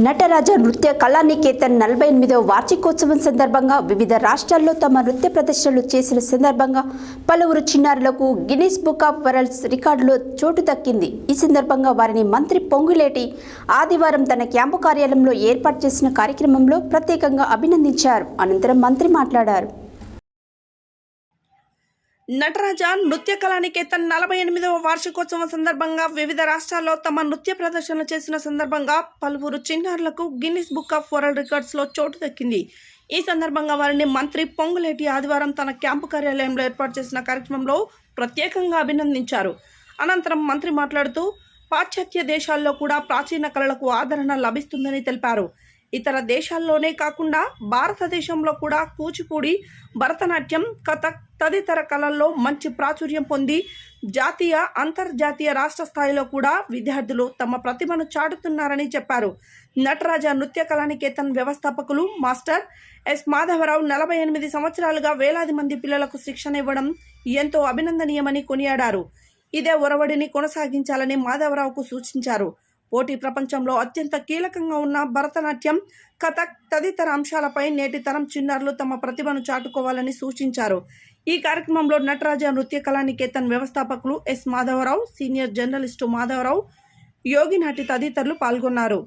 నటరాజ నృత్య కళానికేతన్ నలభై ఎనిమిదవ వార్షికోత్సవం సందర్భంగా వివిధ రాష్ట్రాల్లో తమ నృత్య ప్రదర్శనలు చేసిన సందర్భంగా పలువురు చిన్నారులకు గిన్నిస్ బుక్ ఆఫ్ వరల్డ్స్ రికార్డులో చోటు దక్కింది. ఈ సందర్భంగా వారిని మంత్రి పొంగులేటి ఆదివారం తన క్యాంపు కార్యాలయంలో ఏర్పాటు చేసిన కార్యక్రమంలో ప్రత్యేకంగా అభినందించారు. అనంతరం మంత్రి మాట్లాడారు. నటరాజ నృత్య కళానికేతన్ నలభై ఎనిమిదవ వార్షికోత్సవం సందర్భంగా వివిధ రాష్ట్రాల్లో తమ నృత్య ప్రదర్శనలు చేసిన సందర్భంగా పలువురు చిన్నారులకు గిన్నిస్ బుక్ ఆఫ్ వరల్డ్ రికార్డ్స్లో చోటు దక్కింది. ఈ సందర్భంగా వారిని మంత్రి పొంగులేటి ఆదివారం తన క్యాంపు కార్యాలయంలో ఏర్పాటు చేసిన కార్యక్రమంలో ప్రత్యేకంగా అభినందించారు. అనంతరం మంత్రి మాట్లాడుతూ పాశ్చాత్య దేశాల్లో కూడా ప్రాచీన కళలకు ఆదరణ లభిస్తుందని తెలిపారు. ఇతర దేశాల్లోనే కాకుండా భారతదేశంలో కూడా కూచిపూడి భరతనాట్యం కథక్ తదితర కళల్లో మంచి ప్రాచుర్యం పొంది జాతీయ అంతర్జాతీయ రాష్ట్ర స్థాయిలో కూడా విద్యార్థులు తమ ప్రతిభను చాటుతున్నారని చెప్పారు. నటరాజ నృత్య కళానికేతన్ వ్యవస్థాపకులు మాస్టర్ ఎస్. మాధవరావు నలభై ఎనిమిది సంవత్సరాలుగా వేలాది మంది పిల్లలకు శిక్షణ ఇవ్వడం ఎంతో అభినందనీయమని కొనియాడారు. ఇదే ఒరవడిని కొనసాగించాలని మాధవరావుకు సూచించారు. పోటీ ప్రపంచంలో అత్యంత కీలకంగా ఉన్న భరతనాట్యం కథక్ తదితర అంశాలపై నేటి తరం చిన్నారులు తమ ప్రతిభను చాటుకోవాలని సూచించారు. ఈ కార్యక్రమంలో నటరాజ నృత్య కళానికేతన్ వ్యవస్థాపకులు S Madhavarao senior journalist Madhavarao Yoginati తదితరులు పాల్గొన్నారు.